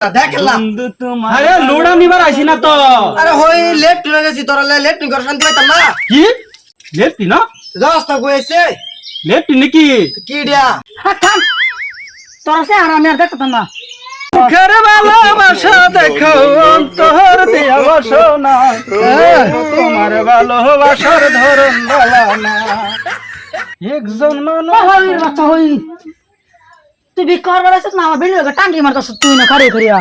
দেখলাম। বন্ধু তোমার আরে লোড়া নিবার আইছি না তো। আরে হই লেফট টুনে গেছি তোরা লেফট করে শান্তি পাইতাম না। কি? লেফটি না রাস্তা কইছে লেফটি নাকি? কি দিয়া থাম। তোরা সে আর আমি আর দেখতাম না। মুখের ভালোবাসা দেখো অন্তর দিয়া বসো না। তোমার ভালোবাসার ধরন বলা না। একজন মানুষ বাচ্চা হই। তুই বিক্রি করবার আসিস না আমার বিল্ডিং টাঙ্গি মারতাস তুই না খাড়ি করিয়া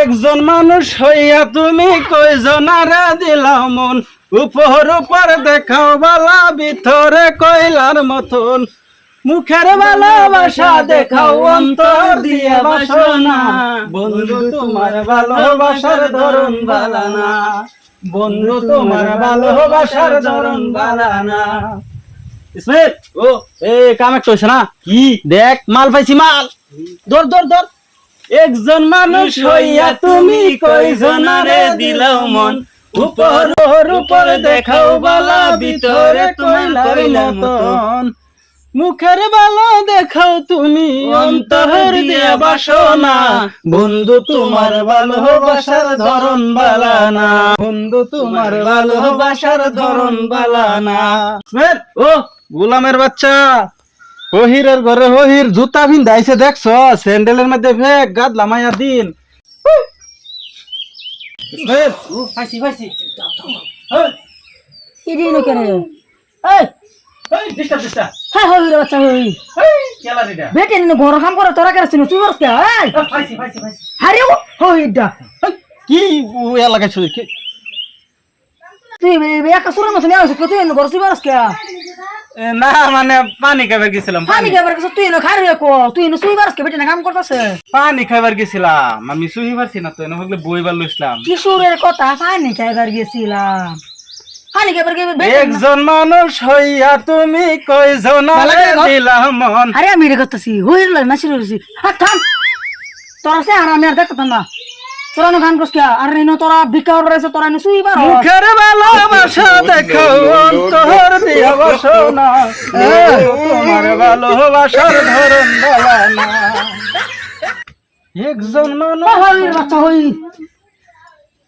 একজন মানুষ হইয়া তুমি কয়জনারে দিলাও মন, উপর উপর দেখাও বালা, ভিতরে কইলার মতন। মুখের ভালোবাসা দেখাও, অন্তর দিয়ে বাসনা। বন্ধু, তোমার ভালোবাসার ধরন বালানা। বন্ধু, তোমার ভালোবাসার ধরন বালানা। ইসমাইল ও এ কাম একটা না? কি? দেখ মাল পাইছি মাল। একজন মানুষ হইয়া তুমি কয়জনারে দিলাও মন? উপর উপর দেখাও বালা ভিতরে কইলার মতন। মুখের ভালো দেখাও তুমি অন্তর দিয়ে বাসনা। বন্ধু তোমার ভালোবাসার ধরন বালানা। বন্ধু তোমার ভালোবাসার ধরন বালানা। ও গোলামের বাচ্চা। হহিরের ঘরে হহির জুতা ভিন্দা আইছে দেখছ? স্যান্ডেলের মধ্যে ফেক গাদ লামাইয়া দিন। কেন বেটে নিন ঘর কাম করে তোরা শুনো তুই করছ কে। আরে ও হই দা কি ও ইয়া কি? তুই একা সুরের মতো নিয়ে আসছিস তুই ঘর কে এ, না মানে পানি খাইবার গেছিলাম পানি কে বার তুই না খাড়ি কো তুই না করছ কে বেটে না কাম করতাছে। পানি খাইবার গেছিলাম আমি শুই পারছি না তো এনে ভাবলে বইবার লইছিলাম। কিশোরের কথা পানি খাইবার গেছিলাম। একজন মানুষ হইয়া তুমি কয়জন দিলাম মন। আরে আমি রে করতেছি হইর লাগে না শুরু হাত থাম তোরা সে আর আমি আর দেখতাম না। তোরা গান করছ কে আর নো তোরা অর্ডার আছে তোরা না শুই মুখের ভালোবাসা দেখো অন্তর দিয়া বাসনা তোমার ভালোবাসার ধরন বালানা একজন মানুষ বাচ্চা হই।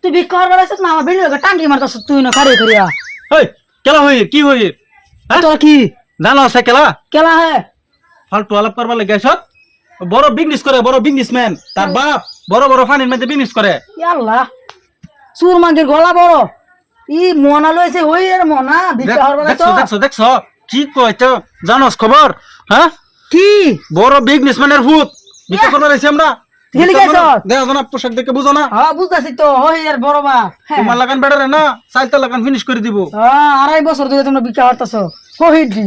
তুই অর্ডার আছে না আমার বিল্ডিং টাঙ্গি মারতাস তুই না খাড়ি করিয়া হই কেলা হই? কি হই? হ্যাঁ? তোরা কি? জানো আছে কেলা? কেলা হে? ফালতু আলাপ করবার লাগে বড় বিজনেস করে বড় বিজনেসম্যান তার বাপ। বড় বড় ফানির মধ্যে বিজনেস করে। আল্লাহ সুর মাগের গলা বড়। ই মনা লইছে ওই এর মনা আছে দেখছ দেখছ দেখছ কি কয় তো জানোস খবর? হ্যাঁ? কি? বড় বিজনেসম্যানের ভূত। ভিক্ষা করবার আইছি আমরা। পোশাক দেখে বুঝো না। হ্যাঁ বুঝতাছি তো হই এর বড় মা। হ্যাঁ। তোমার লাগান বেড়ারে না চাইতে লাগান ফিনিশ করে দিব। হ্যাঁ, আড়াই বছর ধরে তোমরা ভিক্ষা করতেছ। কহিডি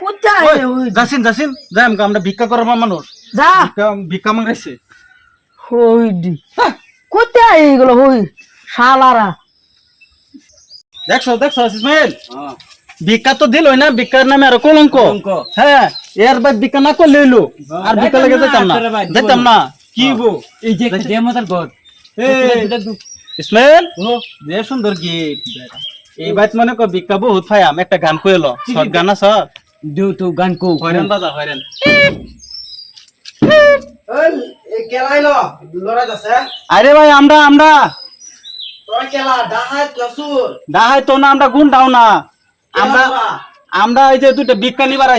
কোথায় যাসিন যাসিন যাই আমরা ভিক্ষা করার মানুষ। যা। ভিক্ষা- ভিক্ষা মাংরাইছে। হইডি কোথায় এইগুলো হই? শালারা। দেখছ দেখছ ইসমাইল? ভিক্ষা তো দিলই না ভিক্ষার নামে আর কলঙ্ক। হ্যাঁ এর বাদ ভিক্ষা না করলে হইল আর ভিক্ষা লেগে যেতাম না। যেতাম না। কি গো এই যে একটা ডেমোতার ইসমাইল? যে সুন্দর গীত। এই বাইত মনে কর ভিক্ষা বহুত ফায়াম একটা গান কইলো শর্ট গান আছে দেউ তো গান কো হয়রান বাজা হয়রান আরে ভাই আমরা আমরা। দাহাই তো না আমরা গুণ দাও না। আমরা আমরা এই যে দুটো ভিক্ষা নিবার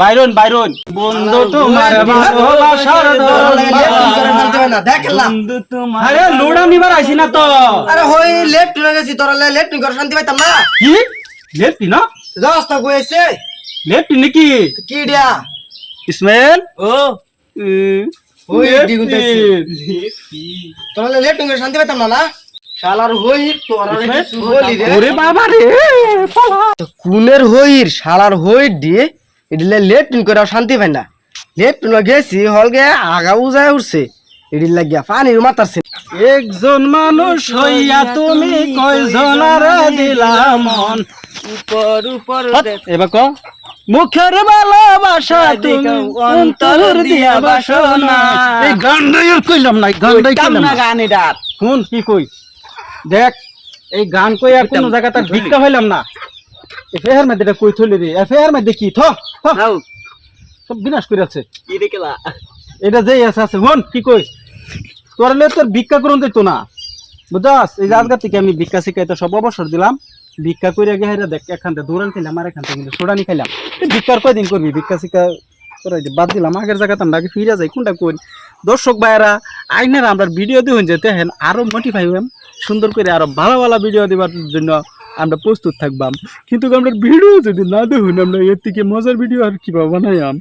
বাইরন বাইরন। বন্ধু তোমার ভালোবাসার ধরন বন্ধু তোমার আরে লোড়া নিবার আইছি না তো। আরে হই লেফট গেছি। তোরা লেফট করে শান্তি পাইতাম না। কি? লেফটি না? রাস্তা কইছে লেফটি নাকি? কি দিয়া? ইসমাইল? ও। তোরা করে শান্তি পাইতাম না না? শালার হই তোরা বলি রে। ওরে বাবা রে কুনের হইর শালার হইর দিয়ে এডিলে লেফট করে শান্তি পাই না। লেফট গেছি হল গে আগা উজায় উঠছে এডিল লাগিয়া পানির মাতারছে একজন মানুষ হইয়া তুমি মন? উপর উপর এবার ক। মুখের ভালোবাসা তুমি অন্তর দিয়া বাসনা। এই গানটাই আর কইলাম না এই গানটাই কইলাম না না। গান এটা শুন কি কই? দেখ এই গান কই আর কোন জায়গাতে ভিক্ষা হইলাম না। এফেয়ার মধ্যে কই থইলি রে? এফেয়ার মধ্যে কি? থ সব বিনাশ করে আছে এটা যেই আছে আছে। হন কি কই? তোর তোর ভিক্ষা করুন তো না। বুঝাস? এই আজকের থেকে আমি ভিক্ষা শিখাইতে সব অবসর দিলাম। ভিক্ষা করে আগে হেরা দেখ, এখান থেকে দৌড়ান খেলাম আর এখান থেকে সোডানি খেলাম ভিক্ষার কয়দিন করবি? ভিক্ষা শিক্ষা করে বাদ দিলাম। আগের জায়গাতে আমরা আগে ফিরে যাই, কোনটা করি? দর্শক ভাইয়েরা, আইনারা আমরা ভিডিও দিন যেতে হেন আরও মোটিফাই হইম সুন্দর করে আরও ভালো ভালো ভিডিও দেওয়ার জন্য আমরা প্রস্তুত থাকবাম। কিন্তু আমরা ভিডিও যদি না দেখুন আমরা এর থেকে মজার ভিডিও আর কীভাবে বানাইয়াম?